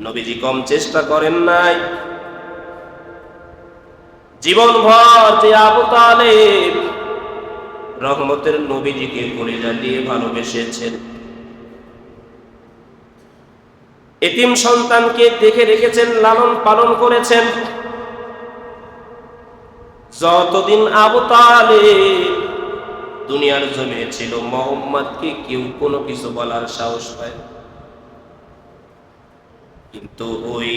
নবীজি কম চেষ্টা করেন নাই। জীবন ভর যে রহমতের নবীজিকে কলিজা দিয়ে ভালোবেসেছেন। এতিম সন্তানকে দেখে রেখেছেন, লালন পালন করেছেন। যতদিন আবু দুনিয়ার জমিনে ছিল, মোহাম্মদকে কেউ কোনো কিছু বলার সাহস না। কিন্তু ওই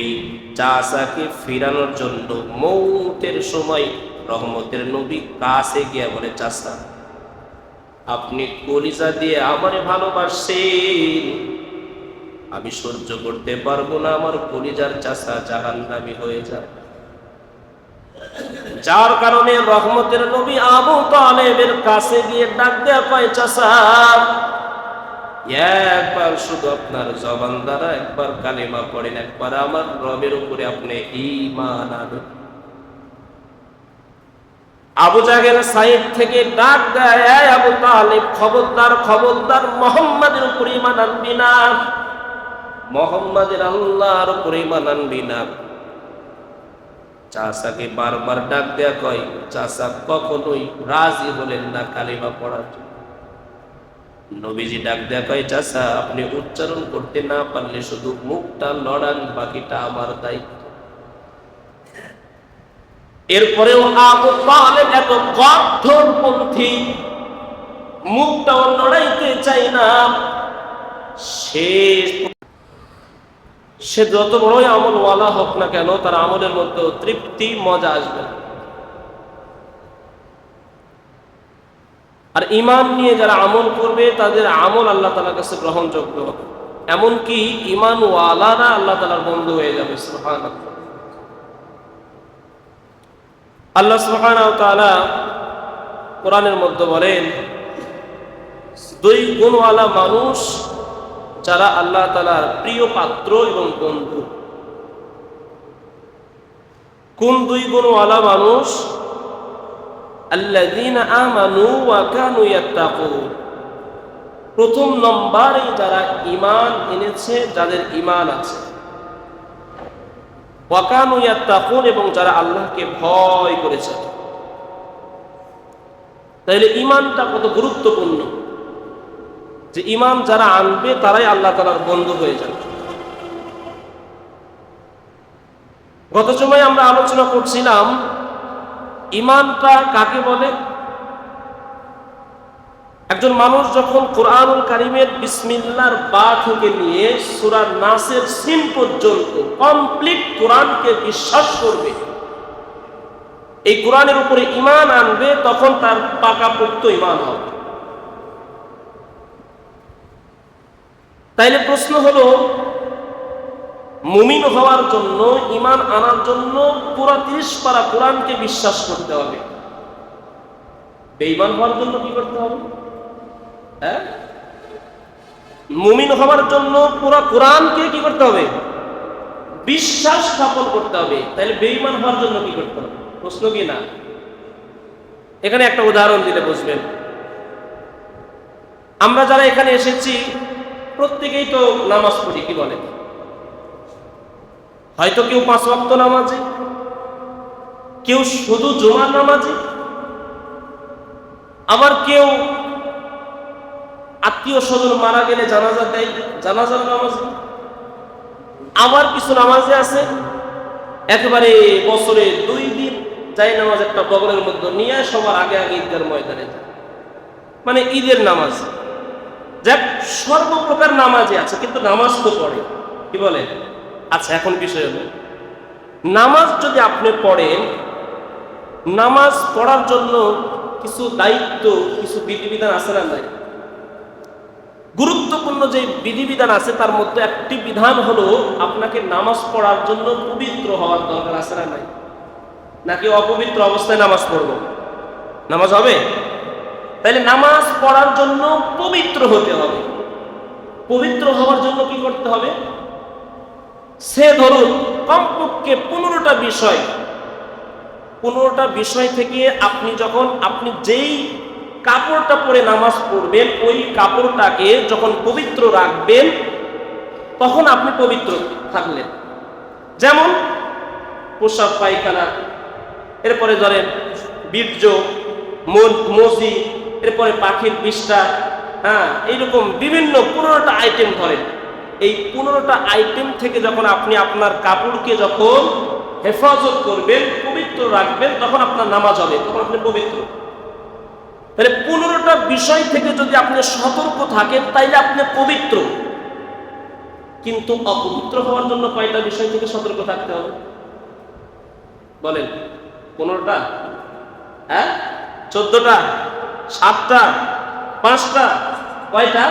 চাষাকে ফিরানোর জন্য মৌতের সময় রহমতের নবী কাছে গিয়ে বলে চাষা আপনি কলিজা দিয়ে আমারে ভালোবাসেন। আমি সহ্য করতে পারব না, আমার কলিজার চাষা জাহান্নামি হয়ে যায় যার কারণে রহমতের নবী আবু তালেবের কাছে গিয়ে ডাক দেয়া পায় চাষা একবার শুধু আপনার জবান দ্বারা, একবার কালিমা পড়েন, একবার আমার রবের উপরে আপনি আনুন। আবু থেকে ডাক দেয় আবু তালেব, খবরদার খবরদার, মোহাম্মদের উপর ঈমান আনবি না। মোহাম্মদের আল্লাহর উপর ঈমান আনবি না। চাষাকে বারবার ডাক দেয়া কয় চাষা কখনোই রাজি হলেন না কালিমা পড়ার নবীজি ডাক দেয়া কয় চাষা আপনি উচ্চারণ করতে না পারলে শুধু মুখটা লড়ান, বাকিটা আমার দায়িত্ব এরপরেও আবু তালেব এত লড়াইতে চাই না শেষ সে যত বড়ই আমলওয়ালা হোক না কেন, তার আমলের মধ্যে তৃপ্তি, মজা আসবে না। আর ইমান নিয়ে যারা আমল করবে, তাদের আমল আল্লাহ তালার কাছে গ্রহণযোগ্য। হবে এমনকি ইমান ওয়ালারা আল্লাহ তালার বন্ধু হয়ে যাবে সুবহান আল্লাহ তাআলা কোরআনের মধ্যে বলেন, দুই গুণওয়ালা মানুষ যারা আল্লাহ তালার প্রিয় পাত্র এবং বন্ধু। কোন দুই গুণওয়ালা মানুষ আল্লাযীনা আমানু ওয়া কানু ইয়াত্তাকুন। প্রথম নম্বরে যারা ঈমান এনেছে, যাদের ঈমান আছে। ওয়া কানু ইয়াত্তাকুন এবং যারা আল্লাহকে ভয় করেছে। তাহলে ঈমানটা কত গুরুত্বপূর্ণ? যে ইমান যারা আনবে, তারাই আল্লাহ তালার বন্ধু হয়ে যাবে। গত সময় আমরা আলোচনা করছিলাম ইমানটা কাকে বলে? একজন মানুষ যখন কোরআনুল কারিমের বিসমিল্লার বা থেকে নিয়ে সুরার নাসের সিন পর্যন্ত কমপ্লিট কোরআনকে বিশ্বাস করবে, এই কোরআনের উপরে ইমান আনবে, তখন তার পাকা পাকাপোক্ত ইমান হবে। তাইলে প্রশ্ন হলো মুমিন হওয়ার জন্য ইমান আনার জন্য পুরা তিরিশ পারা কোরআনকে বিশ্বাস করতে হবে। বেঈমান হওয়ার জন্য কি করতে হবে? হ্যাঁ? মুমিন হওয়ার জন্য পুরা কোরআনকে কি করতে হবে? বিশ্বাস স্থাপন করতে হবে। তাহলে বেঈমান হওয়ার জন্য কি করতে হবে? প্রশ্ন কি না? এখানে একটা উদাহরণ দিলে বুঝবেন। আমরা যারা এখানে এসেছি, প্রত্যেকেই তো নামাজ পড়ি, কি বলে হয়তো কেউ পাঁচ ওয়াক্ত নামাজে, কেউ শুধু জুমার নামাজে, আবার কেউ আত্মীয় স্বজন মারা গেলে জানাজা দেয়, জানাজার নামাজ। আবার কিছু নামাজে আছে, একেবারে বছরে দুই দিন যাই নামাজ একটা বগলের মধ্যে নিয়ে সবার আগে আগে ঈদের ময়দানে যায়। মানে ঈদের নামাজ। যাক, সর্বপ্রকার নামাজে আছে, কিন্তু নামাজ তো পড়ে। কি বলে আচ্ছা এখন বিষয় হলো, নামাজ যদি আপনি পড়েন, নামাজ পড়ার জন্য কিছু দায়িত্ব, কিছু বিধিবিধান আছে না নাই? গুরুত্বপূর্ণ যে বিধিবিধান আছে, তার মধ্যে একটি বিধান হলো আপনাকে নামাজ পড়ার জন্য পবিত্র হওয়ার দরকার আছে না নাই? নাকি অপবিত্র অবস্থায় নামাজ পড়ব? নামাজ হবে? তাইলে নামাজ পড়ার জন্য পবিত্র হতে হবে। পবিত্র হওয়ার জন্য কি করতে হবে? সে ধরুন কমপক্ষে পনেরোটা বিষয়। পনেরোটা বিষয় থেকে আপনি যখন, আপনি যেই কাপড়টা পরে নামাজ পড়বেন, ওই কাপড়টাকে যখন পবিত্র রাখবেন, তখন আপনি পবিত্র থাকলেন। যেমন পোশাক পায়খানা, এরপরে ধরেন বীর্য মজি, এরপরে পাখির বিষ্ঠা হ্যাঁ এইরকম বিভিন্ন পনেরোটা আইটেম ধরেন। এই পনেরোটা আইটেম থেকে যখন আপনি আপনার কাপড়কে যখন হেফাজত করবেন, পবিত্র রাখবেন, তখন আপনার নামাজ হবে, তখন আপনি পবিত্র। তাহলে পনেরোটা বিষয় থেকে যদি আপনি সতর্ক থাকেন, তাইলে আপনি পবিত্র। কিন্তু অপবিত্র হওয়ার জন্য কয়টা বিষয় থেকে সতর্ক থাকতে হবে? বলেন, পনেরোটা? হ্যাঁ? চোদ্দটা? সাতটা? পাঁচটা? কয়টা?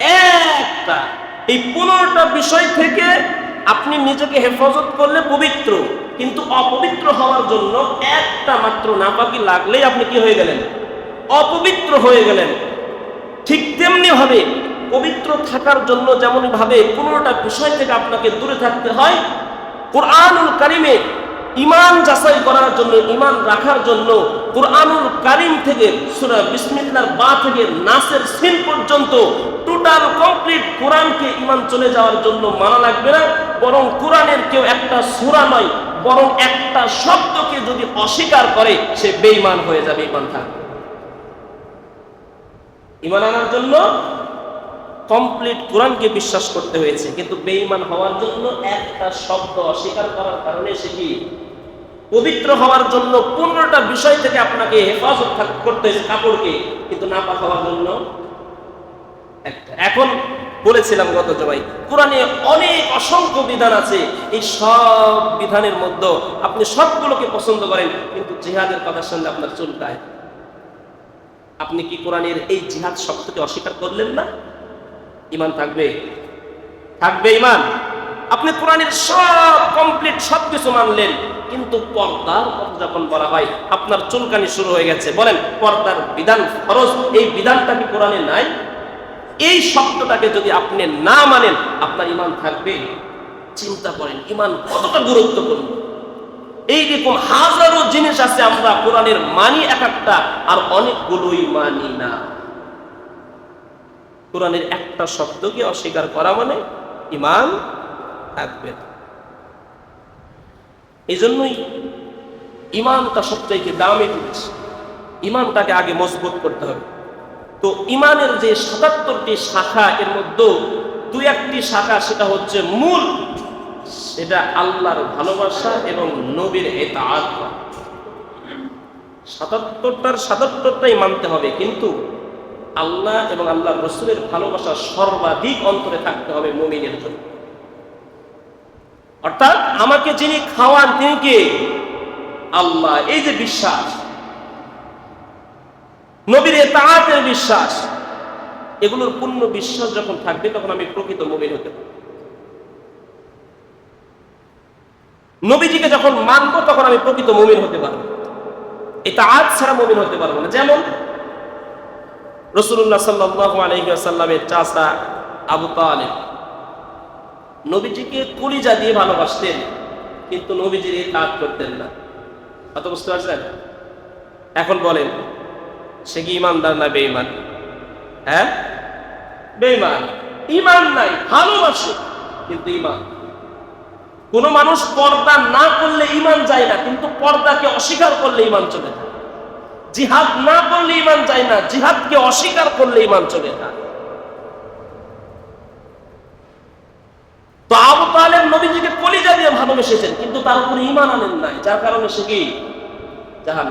একটা। এই পনেরোটা বিষয় থেকে আপনি নিজেকে হেফাজত করলে পবিত্র, কিন্তু অপবিত্র হওয়ার জন্য একটা মাত্র নাপাকি লাগলেই আপনি কি হয়ে গেলেন? অপবিত্র হয়ে গেলেন। ঠিক তেমনি ভাবে পবিত্র থাকার জন্য যেমন ভাবে পনেরোটা বিষয় থেকে আপনাকে দূরে থাকতে হয়, কোরআনুল কারিমে ইমান যাচাই করার জন্য, ইমান রাখার জন্য কোরআনুল কারিম থেকে সূরা বিসমিল্লার বা থেকে নাসের সিন পর্যন্ত টোটাল কমপ্লিট কোরআনকে ইমান চলে যাওয়ার জন্য মানা লাগবে না, বরং কোরআনের কেউ একটা সূরা নয়, বরং একটা শব্দকে যদি অস্বীকার করে, সে বেঈমান হয়ে যাবে ইমান থাকবে। ইমান আনার জন্য কমপ্লিট কোরআনকে বিশ্বাস করতে হয়েছে, কিন্তু বেঈমান হওয়ার জন্য একটা শব্দ অস্বীকার করার কারণে সে কি? পবিত্র হওয়ার জন্য পনেরোটা বিষয় থেকে আপনাকে হেফাজত করতে হয়েছে কাপড়কে, কিন্তু না হওয়ার জন্য এখন বলেছিলাম গত জমাই কোরআনে অনেক অসংখ্য বিধান আছে। এই সব বিধানের মধ্যে আপনি সবগুলোকে পছন্দ করেন, কিন্তু জিহাদের কথা সঙ্গে আপনার চুলকায় আপনি কি কোরআনের এই জিহাদ শব্দকে অস্বীকার করলেন না? ইমান থাকবে? থাকবে ইমান। আপনি কোরআনের সব কমপ্লিট সব কিছু মানলেন। কিন্তু পর্দার যখন বলা হয়। আপনার চুলকানি শুরু হয়ে গেছে। বলেন, পর্দার বিধান ফরজ, এই বিধানটা কি কোরআনে নাই? এই শব্দটাকে যদি আপনি না মানেন, আপনার ইমান থাকবে। চিন্তা করেন, ইমান কতটা গুরুত্বপূর্ণ? এইরকম হাজারো জিনিস আছে আমরা কোরআনের মানি এক একটা, আর অনেকগুলোই মানি না। কোরআনের একটা শব্দকে অস্বীকার করা মানে ইমান থাকবে না। এই জন্যই ইমানটা সবচাইতে দামে জিনিস ইমানটাকে আগে মজবুত করতে হবে। তো ইমানের যে সাতাত্তরটি শাখা, এর মধ্যে দুই একটি শাখা, সেটা হচ্ছে মূল। সেটা আল্লাহর ভালোবাসা এবং নবীর এতাআত। করা। সাতাত্তরটার সাতাত্তরটাই মানতে হবে, কিন্তু আল্লাহ এবং আল্লাহ রসুলের ভালোবাসা সর্বাধিক অন্তরে থাকতে হবে মুমিনের জন্য। অর্থাৎ আমাকে যিনি খাওয়ান, তিনি কে? আল্লাহ। এই যে বিশ্বাস, নবীর এতাআতের বিশ্বাস, এগুলোর পূর্ণ বিশ্বাস যখন থাকবে, তখন আমি প্রকৃত মুমিন হতে পারব। নবীজিকে যখন মানবো, তখন আমি প্রকৃত মুমিন হতে পারব। এটা আজ ছাড়া মুমিন হতে পারব না। যেমন রসুল্লাহ সাল্লাহ আলহিসাল্লামের চাষা আবু তালেব নবীজিকে কলিজা দিয়ে ভালোবাসতেন, কিন্তু নবীজির এই কাজ করতেন না। কত বুঝতে পারছেন? এখন বলেন, সে কি ইমানদার না বেঈমান? হ্যাঁ? বেঈমান। ইমান নাই, ভালোবাসে, কিন্তু ইমান। কোন মানুষ পর্দা না করলে ইমান যায় না, কিন্তু পর্দাকে অস্বীকার করলে ইমান চলে যায়। জিহাদ না করলে ইমান যায় না, জিহাদকে অস্বীকার করলে ইমান চলে যায় তো আবু তালেব নবীজিকে ভালোবেসেছেন কিন্তু তার উপরে ইমান আনেন নাই। যার কারণে সে কি? জাহান